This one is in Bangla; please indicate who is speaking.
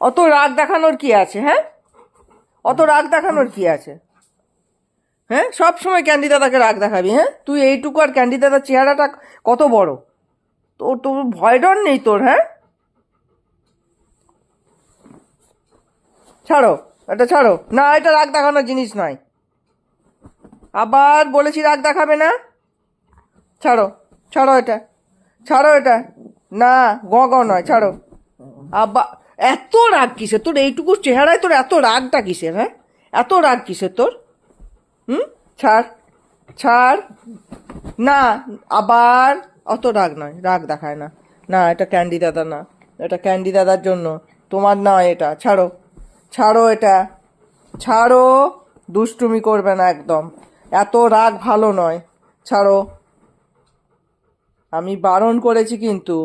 Speaker 1: অত রাগ দেখানোর কি আছে হ্যাঁ? অত রাগ দেখানোর কি আছে? হ্যাঁ? সব সময় ক্যান্ডি দাদাকে রাগ দেখাবি হ্যাঁ? তুই এইটুকু আর ক্যান্ডি দাদার চেহারাটা কত বড়? তোর তোর ভয় ডর নেই তোর হ্যাঁ? ছাড়ো, এটা ছাড়ো। না, এটা রাগ দেখানোর জিনিস নয়। আবার বলেছি রাগ দেখাবে না? ছাড়ো ছাড়ো এটা। ছাড়ো এটা। না, গ গ নয়, ছাড়ো। আবার এত রাগ কিসের তোর? এইটুকু চেহারায় তোর এত রাগটা কিসের হ্যাঁ? এত রাগ কিসের তোর? হুম? ছাড় ছাড়। না, আবার অত রাগ নয়, রাগ দেখায় না। না, এটা ক্যান্ডি দাদা না, এটা ক্যান্ডি দাদার জন্য। তোমার নয় এটা, ছাড়ো ছাড়ো এটা, ছাড়ো। দুষ্টুমি করবে না একদম। এত রাগ ভালো নয়, ছাড়ো। আমি বারণ করেছি কিন্তু